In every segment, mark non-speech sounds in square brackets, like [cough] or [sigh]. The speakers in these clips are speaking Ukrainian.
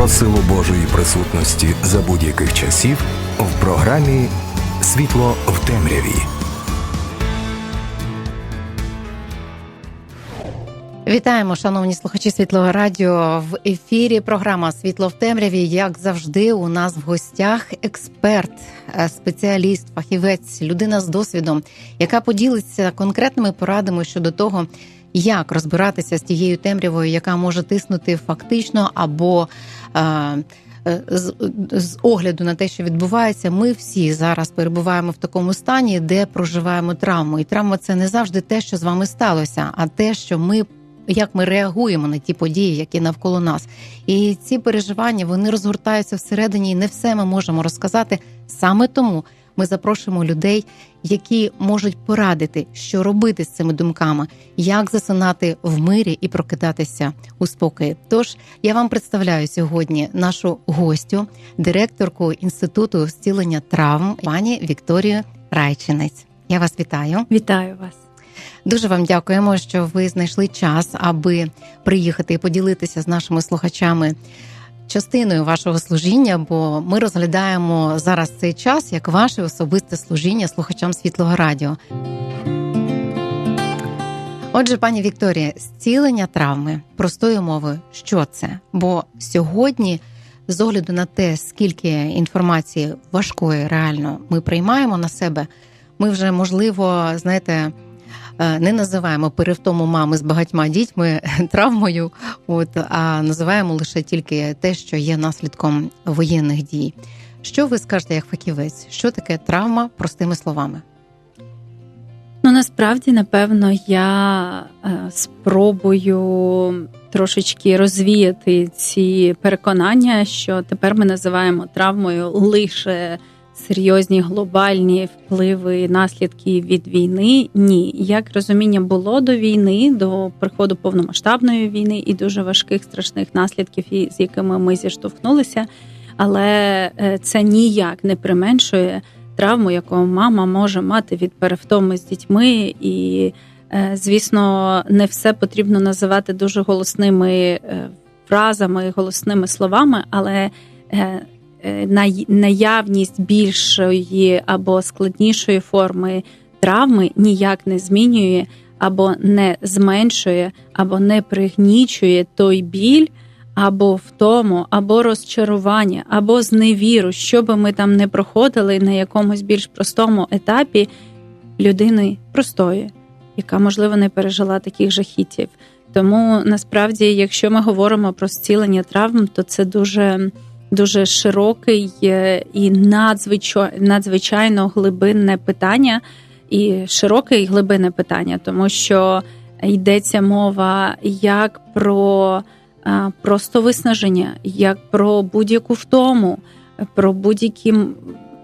про силу Божої присутності за будь-яких часів в програмі Світло в темряві. Вітаємо, шановні слухачі Світлого Радіо. В ефірі програма Світло в темряві. Як завжди, у нас в гостях експерт, е, спеціаліст, фахівець, людина з досвідом, яка поділиться конкретними порадами щодо того, як розбиратися з тією темрявою, яка може тиснути фактично або. Е, з, з огляду на те, що відбувається, ми всі зараз перебуваємо в такому стані, де проживаємо травму. І травма це не завжди те, що з вами сталося, а те, що ми як ми реагуємо на ті події, які навколо нас. І ці переживання вони розгортаються всередині, і не все ми можемо розказати. Саме тому ми запрошуємо людей, які можуть порадити, що робити з цими думками, як засинати в мирі і прокидатися у спокої. Тож я вам представляю сьогодні нашу гостю, директорку інституту зцілення травм, пані Вікторію Райчинець. Я вас вітаю. Вітаю вас. Дуже вам дякуємо, що ви знайшли час, аби приїхати і поділитися з нашими слухачами частиною вашого служіння. Бо ми розглядаємо зараз цей час як ваше особисте служіння слухачам світлого радіо. Отже, пані Вікторія, зцілення травми простою мовою, що це? Бо сьогодні, з огляду на те, скільки інформації важкої реально ми приймаємо на себе, ми вже можливо, знаєте. Е, не називаємо перевтому мами з багатьма дітьми [laughs] травмою, от а називаємо лише тільки те, що є наслідком воєнних дій. Що ви скажете як фахівець? Що таке травма простими словами? Ну насправді, напевно, я е, спробую трошечки розвіяти ці переконання, що тепер ми називаємо травмою лише серйозні глобальні впливи, наслідки від війни. Ні, як розуміння було до війни, до приходу повномасштабної війни і дуже важких страшних наслідків, з якими ми зіштовхнулися, але е, це ніяк не применшує травму, яку мама може мати від перевтоми з дітьми і. Е, звісно, не все потрібно називати дуже голосними е, фразами, голосними словами, але наявність більшої або складнішої форми травми ніяк не змінює, або не зменшує, або не пригнічує той біль, або втому, або розчарування, або зневіру, що би ми там не проходили на якомусь більш простому етапі людини простої, яка, можливо, не пережила таких жахітів. Тому насправді, якщо ми говоримо про зцілення травм, то це дуже дуже широкий і надзвичайно, глибинне питання, і широке і глибинне питання, тому що йдеться мова як про просто виснаження, як про будь-яку втому, про будь-які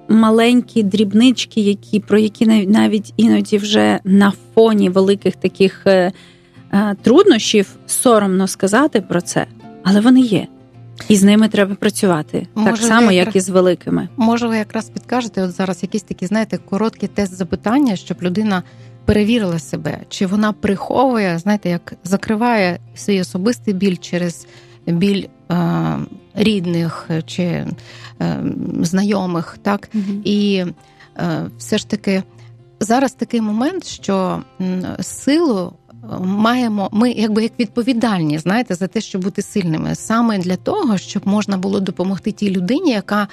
маленькі дрібнички, які про які навіть іноді вже на фоні великих таких е, труднощів соромно сказати про це, але вони є. І з ними треба працювати може, так само, як і з великими. Може, ви якраз підкажете, от зараз якісь такі, знаєте, короткі тест запитання, щоб людина перевірила себе, чи вона приховує, знаєте, як закриває свій особистий біль через біль е, рідних чи е, знайомих, так угу. і е, все ж таки зараз такий момент, що силу маємо ми, якби як відповідальні, знаєте, за те, щоб бути сильними, саме для того, щоб можна було допомогти тій людині, яка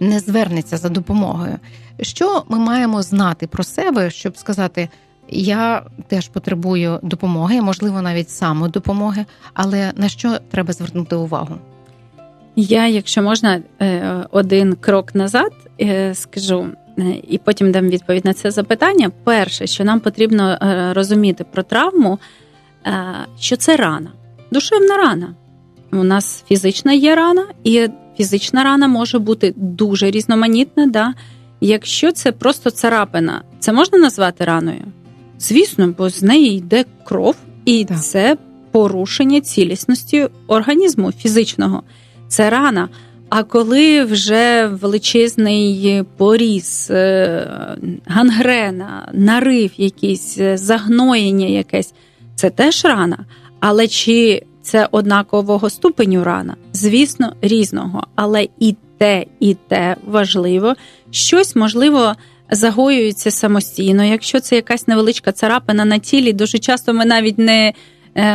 не звернеться за допомогою. Що ми маємо знати про себе, щоб сказати. Я теж потребую допомоги, можливо, навіть самодопомоги, але на що треба звернути увагу? Я, якщо можна, е, один крок назад е, скажу, і потім дам відповідь на це запитання. Перше, що нам потрібно е, розуміти про травму, е, що це рана, душевна рана. У нас фізична є рана, і фізична рана може бути дуже різноманітна. Да? Якщо це просто царапина, це можна назвати раною? Звісно, бо з неї йде кров, і так. це порушення цілісності організму фізичного. Це рана. А коли вже величезний поріз, е, гангрена, нарив, якийсь, е, загноєння якесь, це теж рана. Але чи це однакового ступеню рана? Звісно, різного, але і те, і те важливо. Щось можливо загоюється самостійно. Якщо це якась невеличка царапина на тілі, дуже часто ми навіть не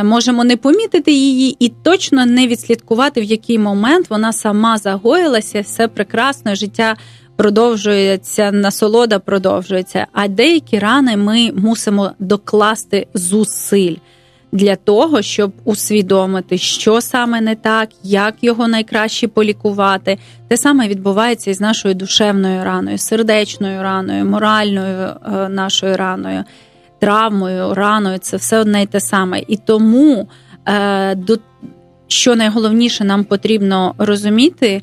можемо не помітити її і точно не відслідкувати, в який момент вона сама загоїлася, все прекрасно, життя продовжується, насолода продовжується. А деякі рани ми мусимо докласти зусиль. Для того щоб усвідомити, що саме не так, як його найкраще полікувати, те саме відбувається і з нашою душевною раною, сердечною раною, моральною е, нашою раною, травмою, раною це все одне й те саме. І тому, е, до, що найголовніше нам потрібно розуміти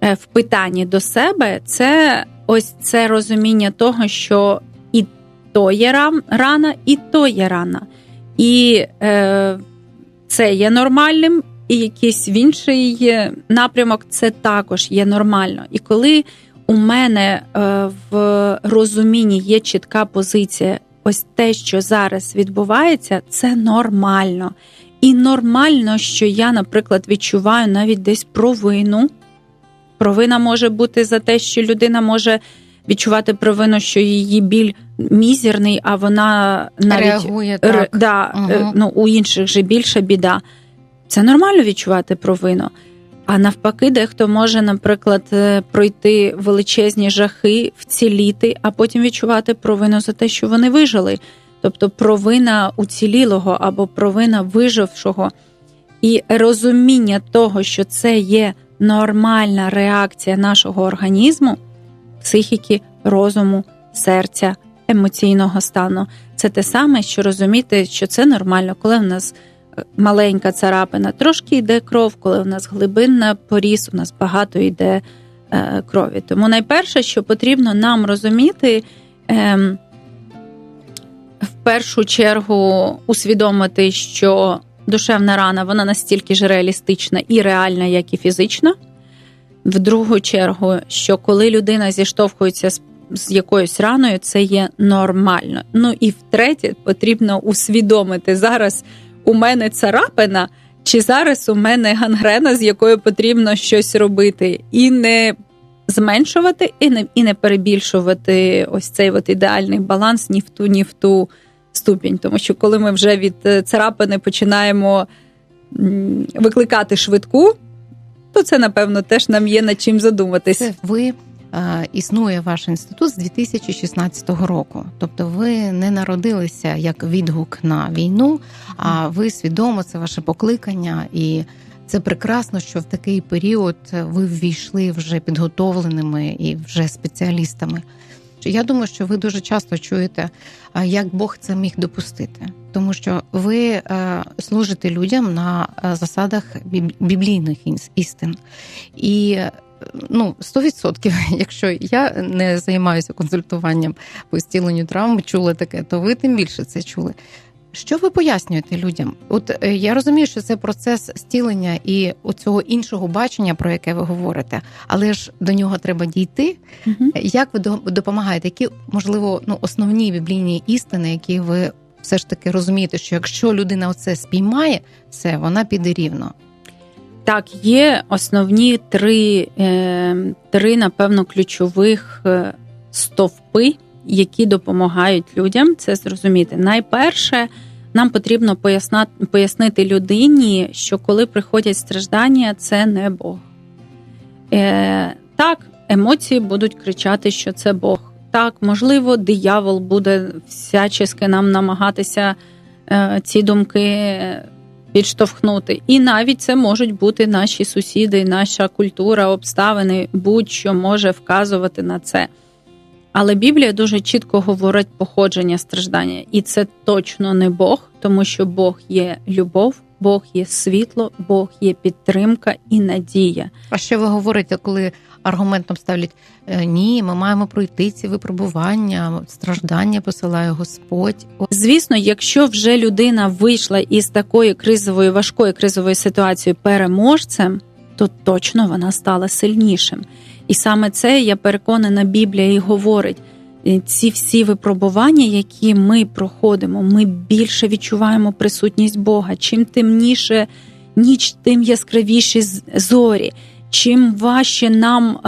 е, в питанні до себе, це ось це розуміння того, що і то є рана, і то є рана. І е, це є нормальним, і якийсь в інший напрямок це також є нормально. І коли у мене е, в розумінні є чітка позиція, ось те, що зараз відбувається, це нормально. І нормально, що я, наприклад, відчуваю навіть десь провину. Провина може бути за те, що людина може відчувати провину, що її біль мізерний, а вона навіть Реагує Р- так. да, е, ну, у інших же більша біда. Це нормально відчувати провину. А навпаки, дехто може, наприклад, е, пройти величезні жахи, вціліти, а потім відчувати провину за те, що вони вижили. Тобто провина уцілілого або провина вижившого. І розуміння того, що це є нормальна реакція нашого організму, психіки, розуму, серця, емоційного стану. Це те саме, що розуміти, що це нормально, коли в нас маленька царапина, трошки йде кров, коли в нас глибинна поріз, у нас багато йде е, крові. Тому найперше, що потрібно нам розуміти, ем, в першу чергу усвідомити, що душевна рана вона настільки ж реалістична і реальна, як і фізична. В другу чергу, що коли людина зіштовхується з з якоюсь раною, це є нормально. Ну і втретє, потрібно усвідомити зараз у мене царапина, чи зараз у мене гангрена, з якою потрібно щось робити, і не зменшувати, і не, і не перебільшувати ось цей от ідеальний баланс ні в ту, ні в ту ступінь. Тому що коли ми вже від е, царапини починаємо викликати швидку, то це, напевно, теж нам є над чим задуматись. Ви існує ваш інститут з 2016 року. Тобто ви не народилися як відгук на війну, а ви свідомо це ваше покликання, і це прекрасно, що в такий період ви ввійшли вже підготовленими і вже спеціалістами. Я думаю, що ви дуже часто чуєте, як Бог це міг допустити, тому що ви е, служите людям на е, засадах біблійних істин. І е, ну, 100%, [laughs] якщо я не займаюся консультуванням по зціленню травм, чула таке, то ви тим більше це чули. Що ви пояснюєте людям? От е, я розумію, що це процес зцілення і оцього іншого бачення, про яке ви говорите, але ж до нього треба дійти. Мгм. Як ви до- допомагаєте? Які можливо ну основні біблійні істини, які ви все ж таки розумієте, що якщо людина оце спіймає, все вона піде рівно. Так, є основні три, е, три напевно, ключових е, стовпи, які допомагають людям це зрозуміти. Найперше, нам потрібно пояснити людині, що коли приходять страждання, це не Бог. Е, так, емоції будуть кричати, що це Бог. Так, можливо, диявол буде всячески нам намагатися ці думки підштовхнути. І навіть це можуть бути наші сусіди, наша культура, обставини, будь-що може вказувати на це. Але Біблія дуже чітко говорить походження страждання, і це точно не Бог, тому що Бог є любов, Бог є світло, Бог є підтримка і надія. А що ви говорите, коли аргументом ставлять «Е, ні, ми маємо пройти ці випробування, страждання посилає Господь. Звісно, якщо вже людина вийшла із такої кризової важкої кризової ситуації переможцем, то точно вона стала сильнішим. І саме це я переконана, Біблія і говорить. Ці всі випробування, які ми проходимо, ми більше відчуваємо присутність Бога. Чим темніше ніч, тим яскравіші зорі. Чим важче нам е,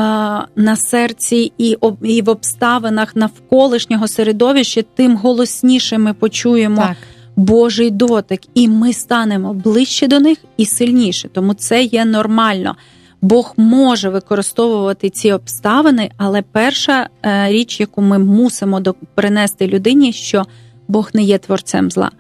на серці і, об- і в обставинах навколишнього середовища, тим голосніше ми почуємо Так. Божий дотик, і ми станемо ближче до них і сильніше. Тому це є нормально. Бог може використовувати ці обставини, але перша е, річ, яку ми мусимо принести людині, що Бог не є творцем зла.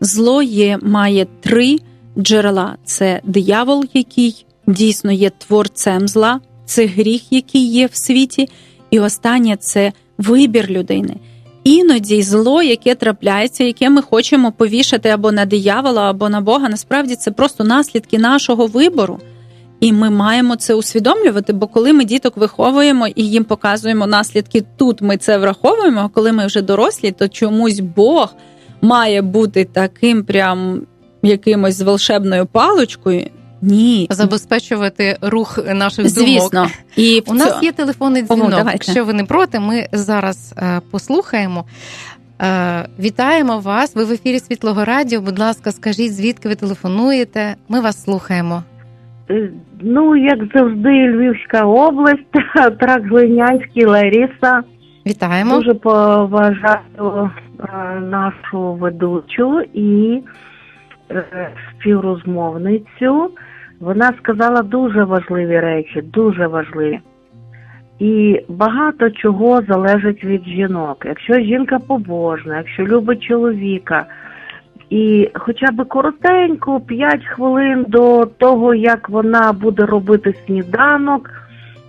Зло є, має три джерела: це диявол, який дійсно є творцем зла, це гріх, який є в світі, і останнє це вибір людини. Іноді зло, яке трапляється, яке ми хочемо повішати або на диявола, або на Бога, насправді це просто наслідки нашого вибору. І ми маємо це усвідомлювати, бо коли ми діток виховуємо і їм показуємо наслідки, тут ми це враховуємо. А коли ми вже дорослі, то чомусь Бог має бути таким прям якимось з волшебною паличкою. Ні, Забезпечувати рух наших думок. звісно. І У нас є телефонний дзвінок. давайте. Якщо ви не проти, ми зараз е, послухаємо. Е, вітаємо вас. Ви в ефірі Світлого Радіо. Будь ласка, скажіть, звідки ви телефонуєте? Ми вас слухаємо. Ну, як завжди, Львівська область, [laughs] Трак Глинянський, Лариса. Вітаємо. Дуже поважаю е, нашу ведучу і е, співрозмовницю. Вона сказала дуже важливі речі, дуже важливі. І багато чого залежить від жінок. Якщо жінка побожна, якщо любить чоловіка, і хоча б коротенько, 5 хвилин до того, як вона буде робити сніданок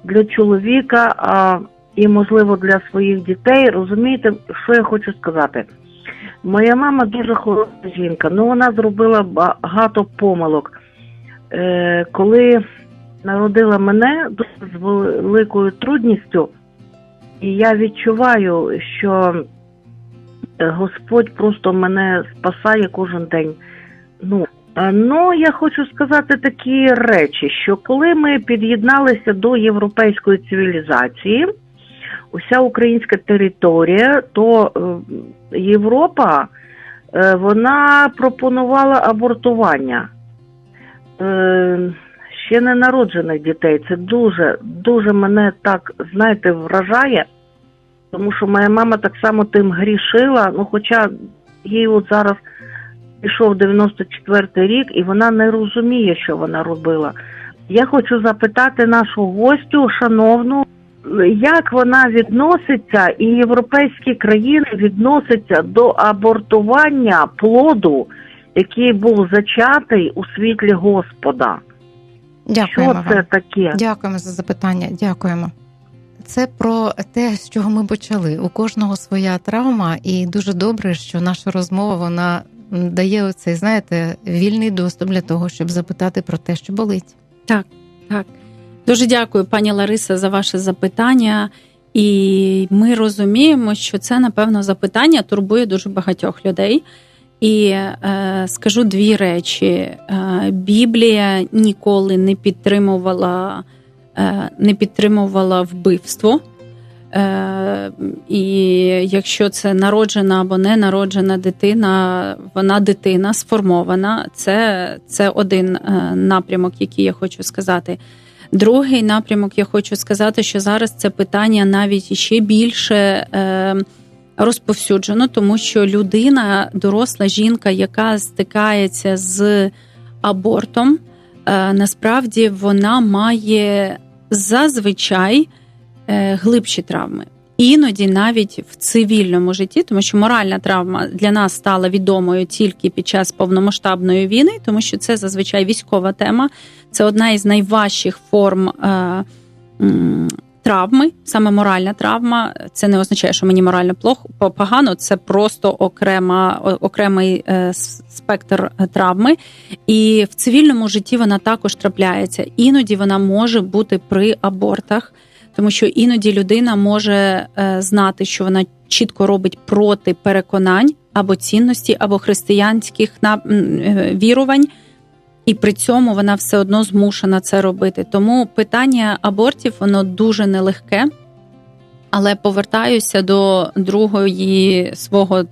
для чоловіка а, і, можливо, для своїх дітей. Розумієте, що я хочу сказати? Моя мама дуже хороша жінка, але вона зробила багато помилок. Е, коли народила мене дуже з великою трудністю, і я відчуваю, що Господь просто мене спасає кожен день. Ну, е, ну я хочу сказати такі речі, що коли ми під'єдналися до європейської цивілізації, уся українська територія, то е, Європа е, вона пропонувала абортування. Е, ще не народжених дітей. Це дуже, дуже мене так, знаєте, вражає. Тому що моя мама так само тим грішила, ну хоча їй от зараз пішов 94-й рік, і вона не розуміє, що вона робила. Я хочу запитати нашу гостю, шановну, як вона відноситься, і європейські країни відносяться до абортування плоду, який був зачатий у світлі Господа. Дякуємо що вам. це таке? Дякуємо за запитання. Дякуємо. Це про те, з чого ми почали. У кожного своя травма, і дуже добре, що наша розмова вона дає оцей, знаєте, вільний доступ для того, щоб запитати про те, що болить. Так. так. Дуже дякую, пані Лариса, за ваше запитання. І ми розуміємо, що це, напевно, запитання турбує дуже багатьох людей. І е, скажу дві речі: Е, Біблія ніколи не підтримувала, не підтримувала вбивство. Е, і якщо це народжена або не народжена дитина, вона дитина сформована. Це, це один е, напрямок, який я хочу сказати. Другий напрямок, я хочу сказати, що зараз це питання навіть ще більше е, розповсюджено, тому що людина, доросла жінка, яка стикається з абортом, е, насправді вона має зазвичай е, глибші травми. Іноді навіть в цивільному житті, тому що моральна травма для нас стала відомою тільки під час повномасштабної війни, тому що це зазвичай військова тема. Це одна із найважчих форм е, травми, саме моральна травма. Це не означає, що мені морально плохо погано. Це просто окрема, окремий е, спектр е, травми. І в цивільному житті вона також трапляється. Іноді вона може бути при абортах. Тому що іноді людина може е, знати, що вона чітко робить проти переконань або цінності, або християнських вірувань, і при цьому вона все одно змушена це робити. Тому питання абортів воно дуже нелегке. Але повертаюся до другої свого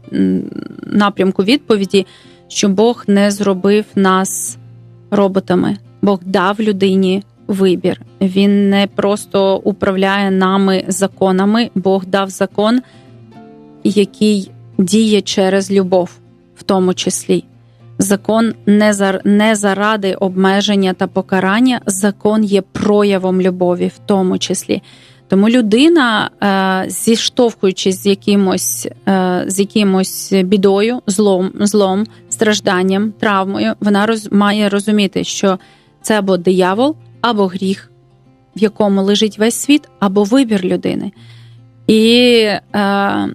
напрямку відповіді, що Бог не зробив нас роботами. Бог дав людині вибір. Він не просто управляє нами законами. Бог дав закон, який діє через любов, в тому числі. Закон не за не заради обмеження та покарання. Закон є проявом любові, в тому числі. Тому людина, е, зіштовхуючись з якимось, е, з якимось бідою, злом, злом, стражданням, травмою, вона роз, має розуміти, що це або диявол, або гріх, в якому лежить весь світ, або вибір людини. І е,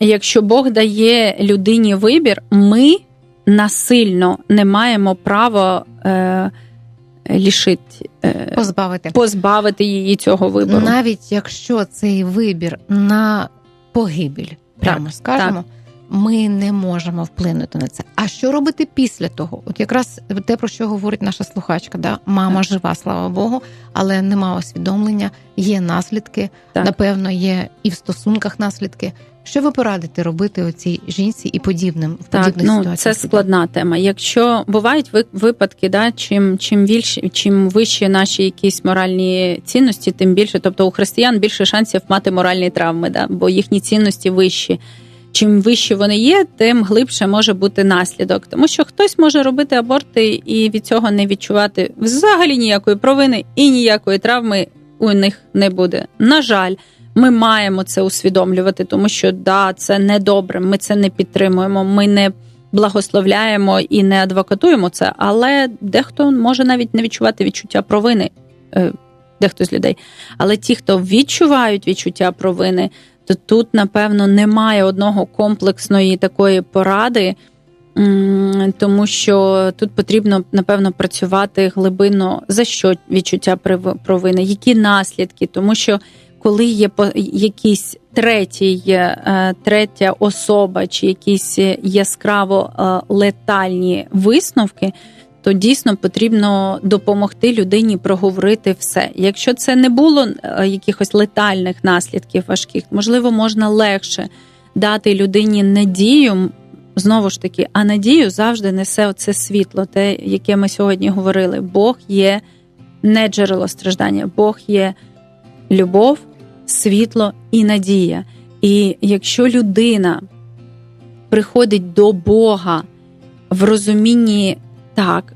якщо Бог дає людині вибір, ми насильно не маємо права е, лишити, е, Позбавити. позбавити її цього вибору. Навіть якщо цей вибір на погибель, прямо Так, скажемо, ми не можемо вплинути на це. А що робити після того? От якраз те, про що говорить наша слухачка, да? мама Так. жива, слава Богу, але нема усвідомлення, є наслідки, Так. напевно, є і в стосунках наслідки. Що ви порадите робити оцій жінці і подібним в Так, подібних ну ситуаціях? це складна тема. Якщо бувають ви- випадки, да, чим чим більше, чим вищі наші якісь моральні цінності, тим більше. Тобто у християн більше шансів мати моральні травми, да, бо їхні цінності вищі. Чим вищі вони є, тим глибше може бути наслідок. Тому що хтось може робити аборти і від цього не відчувати взагалі ніякої провини і ніякої травми у них не буде. На жаль, ми маємо це усвідомлювати, тому що да, це не добре. Ми це не підтримуємо. Ми не благословляємо і не адвокатуємо це, але дехто може навіть не відчувати відчуття провини. е, Дехто з людей. Але ті, хто відчувають відчуття провини, то тут, напевно, немає одного комплексної такої поради, тому що тут потрібно, напевно, працювати глибинно за що відчуття провини, які наслідки, тому що коли є якийсь третій, е, третя особа чи якісь яскраво е, летальні висновки, то дійсно потрібно допомогти людині проговорити все. Якщо це не було е, якихось летальних наслідків важких, можливо, можна легше дати людині надію. Знову ж таки, а надію завжди несе оце світло, те, яке ми сьогодні говорили. Бог є не джерело страждання, Бог є любов, світло і надія. І якщо людина приходить до Бога в розумінні так,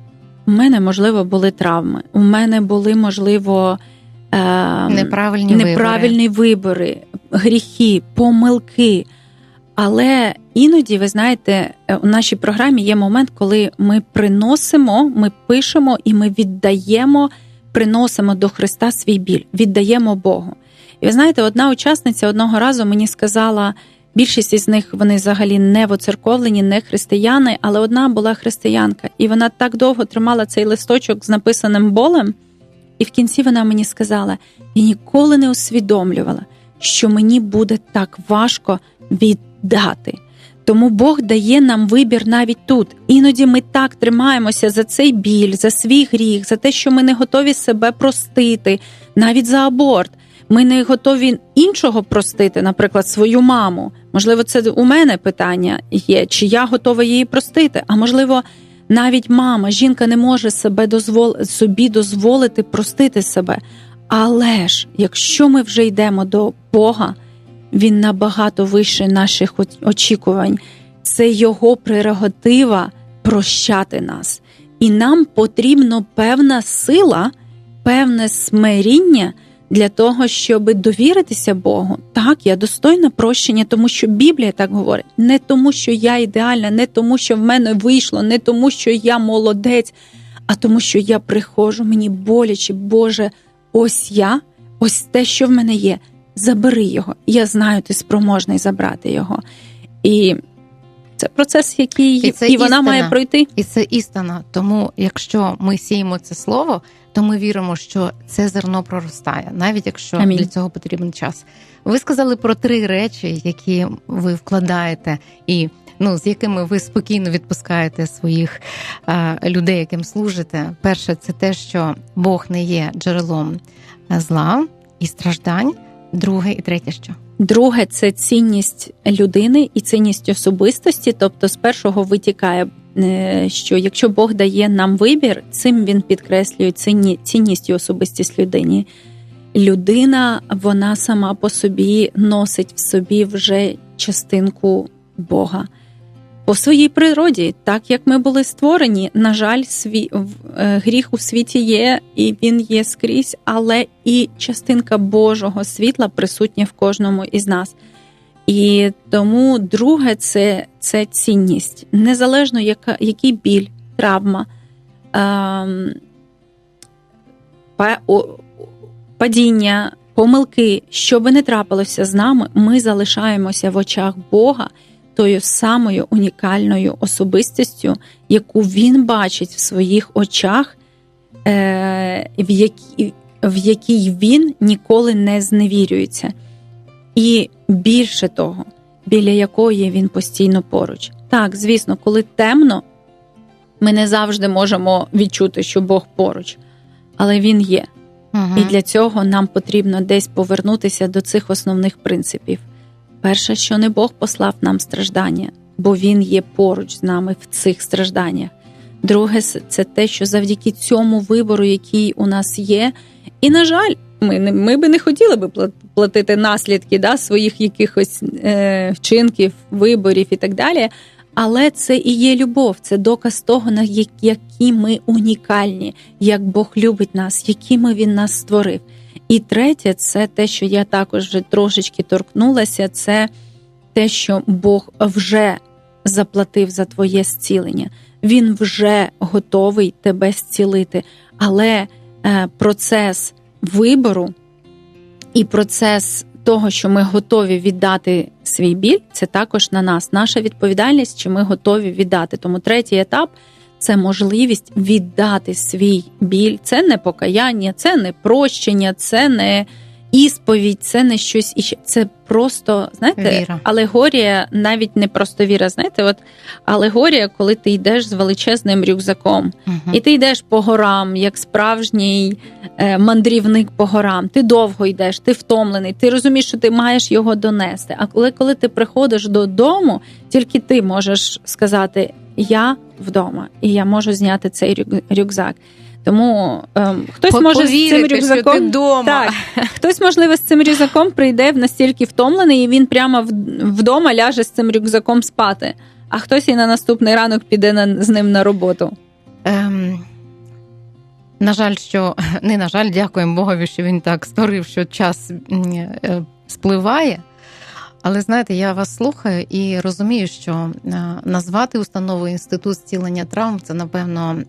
у мене можливо були травми, у мене були можливо е, неправильні вибори. неправильні вибори, гріхи, помилки. Але іноді, ви знаєте, е, у нашій програмі є момент, коли ми приносимо, ми пишемо і ми віддаємо, приносимо до Христа свій біль, віддаємо Богу. І ви знаєте, одна учасниця одного разу мені сказала: більшість із них вони взагалі не воцерковлені, не християни, але одна була християнка, і вона так довго тримала цей листочок з написаним болем. І в кінці вона мені сказала: я ніколи не усвідомлювала, що мені буде так важко віддати. Тому Бог дає нам вибір навіть тут. Іноді ми так тримаємося за цей біль, за свій гріх, за те, що ми не готові себе простити, навіть за аборт. Ми не готові іншого простити, наприклад, свою маму. Можливо, це у мене питання є, чи я готова її простити. А можливо, навіть мама, жінка не може себе дозвол... собі дозволити простити себе. Але ж, якщо ми вже йдемо до Бога, він набагато вище наших очікувань. Це його прерогатива прощати нас. І нам потрібна певна сила, певне смиріння для того, щоб довіритися Богу. Так, я достойна прощення, тому що Біблія так говорить. Не тому, що я ідеальна, не тому, що в мене вийшло, не тому, що я молодець, а тому, що я приходжу, мені боляче, Боже, ось я, ось те, що в мене є. Забери його. Я знаю, ти спроможний забрати його. І це процес, який І це і вона істина. має пройти. І це істина. Тому, якщо ми сіємо це слово, то ми віримо, що це зерно проростає, навіть якщо Амінь. для цього потрібен час. Ви сказали про три речі, які ви вкладаєте, і ну з якими ви спокійно відпускаєте своїх е, людей, яким служите. Перше, це те, що Бог не є джерелом е, зла і страждань. Друге і третє що? Друге це цінність людини і цінність особистості. Тобто, з першого витікає, е, що якщо Бог дає нам вибір, цим він підкреслює цінність і особистість людині. Людина, вона сама по собі носить в собі вже частинку Бога. По своїй природі, так як ми були створені, на жаль, сві... е, гріх у світі є, і він є скрізь, але і частинка Божого світла присутня в кожному із нас. І тому друге це, це цінність. Незалежно яка, який біль, травма, ем, падіння, помилки, що би не трапилося з нами, ми залишаємося в очах Бога тою самою унікальною особистістю, яку він бачить в своїх очах, е, в, якій, в якій він ніколи не зневірюється. І більше того, біля якої він постійно поруч. Так, звісно, коли темно, ми не завжди можемо відчути, що Бог поруч, але він є. Угу. І для цього нам потрібно десь повернутися до цих основних принципів. Перше, що не Бог послав нам страждання, бо Він є поруч з нами в цих стражданнях. Друге, це те, що завдяки цьому вибору, який у нас є, і, на жаль, ми ми би не хотіли би пла- платити наслідки да, своїх якихось е, вчинків, виборів і так далі. Але це і є любов, це доказ того, на які ми унікальні, як Бог любить нас, якими він нас створив. І третє, це те, що я також вже трошечки торкнулася, це те, що Бог вже заплатив за твоє зцілення. Він вже готовий тебе зцілити. Але е, процес вибору і процес того, що ми готові віддати свій біль, це також на нас. Наша відповідальність, чи ми готові віддати. Тому третій етап це можливість віддати свій біль. Це не покаяння, це не прощення, це не ісповідь, це не щось іще. Це просто знаєте, Віра. алегорія, навіть не просто віра. Знаєте, от алегорія, коли ти йдеш з величезним рюкзаком. Угу. І ти йдеш по горам, як справжній е, мандрівник по горам. Ти довго йдеш, ти втомлений, ти розумієш, що ти маєш його донести. А коли, коли ти приходиш додому, тільки ти можеш сказати: Я вдома, і я можу зняти цей рюкзак. Тому ем, хтось По- може з цим що рюкзаком ти вдома. Так, хтось, можливо, з цим рюкзаком прийде в настільки втомлений, і він прямо вдома ляже з цим рюкзаком спати. А хтось і на наступний ранок піде на, з ним на роботу. Ем, на жаль, що не на жаль, дякуємо Богові, що він так створив, що час м, е, спливає. Але знаєте, я вас слухаю і розумію, що е, назвати установу інститут зцілення травм це, напевно,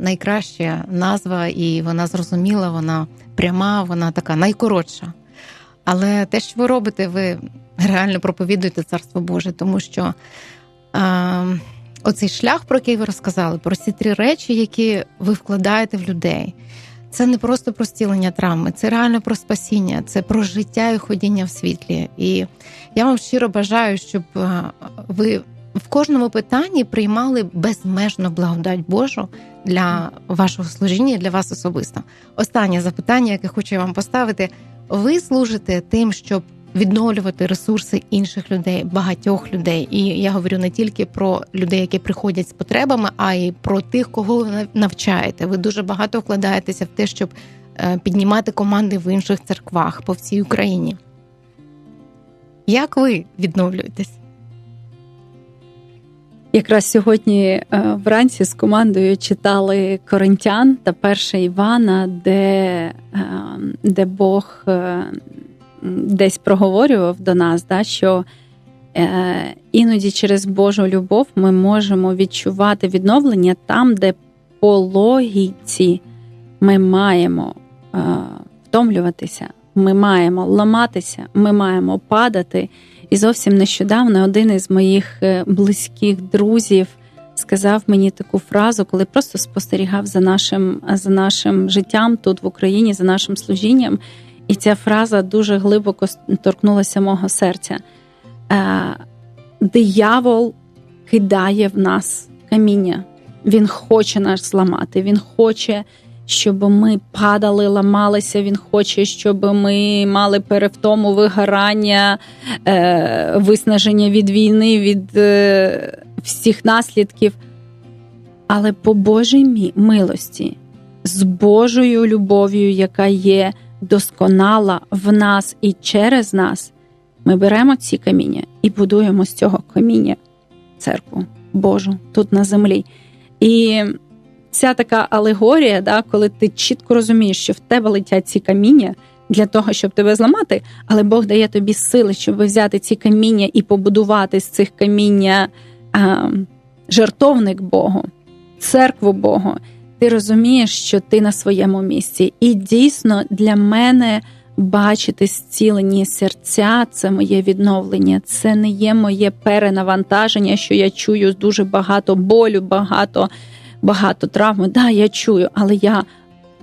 найкраща назва, і вона зрозуміла, вона пряма, вона така найкоротша. Але те, що ви робите, ви реально проповідуєте Царство Боже, тому що. Е, оцей шлях, про який ви розказали, про ці три речі, які ви вкладаєте в людей. Це не просто про зцілення травми, це реально про спасіння, це про життя і ходіння в світлі. І я вам щиро бажаю, щоб е, ви в кожному питанні приймали безмежну благодать Божу для вашого служіння, для вас особисто. Останнє запитання, яке хочу вам поставити: ви служите тим, щоб відновлювати ресурси інших людей, багатьох людей. І я говорю не тільки про людей, які приходять з потребами, а й про тих, кого ви навчаєте. Ви дуже багато вкладаєтеся в те, щоб е, піднімати команди в інших церквах по всій Україні. Як ви відновлюєтесь? Якраз сьогодні е, вранці з командою читали Коринтян та перша Івана, де, е, де Бог е, десь проговорював до нас, да, що іноді через Божу любов ми можемо відчувати відновлення там, де по логіці ми маємо втомлюватися, ми маємо ламатися, ми маємо падати. І зовсім нещодавно один із моїх е, близьких друзів сказав мені таку фразу, коли просто спостерігав за нашим, за нашим життям тут в Україні, за нашим служінням. І ця фраза дуже глибоко торкнулася мого серця. Е, Диявол кидає в нас каміння. Він хоче нас зламати, він хоче щоб ми падали, ламалися. Він хоче, щоб ми мали перевтому вигорання, е, виснаження від війни, від е, всіх наслідків. Але по Божій милості, з Божою любов'ю, яка є досконала в нас і через нас, ми беремо ці каміння і будуємо з цього каміння церкву Божу тут на землі. І ця така алегорія, да, коли ти чітко розумієш, що в тебе летять ці каміння для того, щоб тебе зламати, але Бог дає тобі сили, щоб взяти ці каміння і побудувати з цих каміння а, жертовник Богу, церкву Богу. Ти розумієш, що ти на своєму місці. І дійсно для мене бачити зцілені серця це моє відновлення. Це не є моє перенавантаження, що я чую дуже багато болю, багато, багато травми. Да, я чую, але я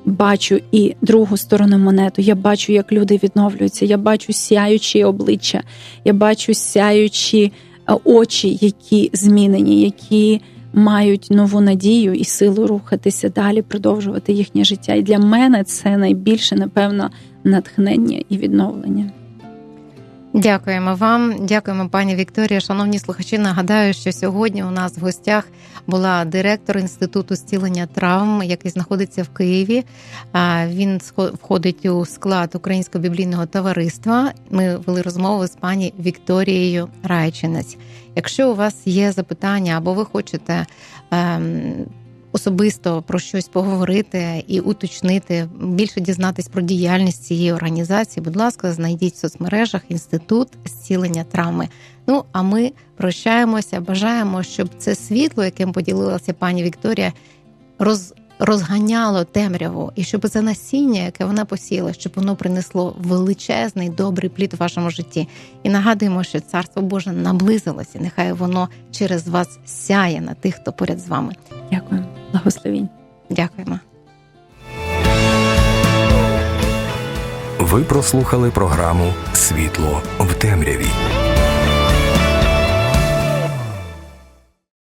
бачу і другу сторону монету. Я бачу, як люди відновлюються. Я бачу сяючі обличчя, я бачу сяючі е, очі, які змінені, які мають нову надію і силу рухатися далі, продовжувати їхнє життя. І для мене це найбільше, напевно, натхнення і відновлення. Дякуємо вам, дякуємо, пані Вікторія. Шановні слухачі. Нагадаю, що сьогодні у нас в гостях була директор інституту зцілення травм, який знаходиться в Києві. Він входить у склад Українського біблійного товариства. Ми вели розмову з пані Вікторією Райчинець. Якщо у вас є запитання або ви хочете ем, особисто про щось поговорити і уточнити, більше дізнатись про діяльність цієї організації, будь ласка, знайдіть в соцмережах інститут зцілення травми. Ну а ми прощаємося, бажаємо, щоб це світло, яким поділилася пані Вікторія, роз. Розганяло темряву, і щоб це насіння, яке вона посіяла, щоб воно принесло величезний добрий плід в вашому житті. І нагадуємо, що царство Боже наблизилося. Нехай воно через вас сяє на тих, хто поряд з вами. Дякую, благословінь. Дякуємо. Ви прослухали програму Світло в темряві.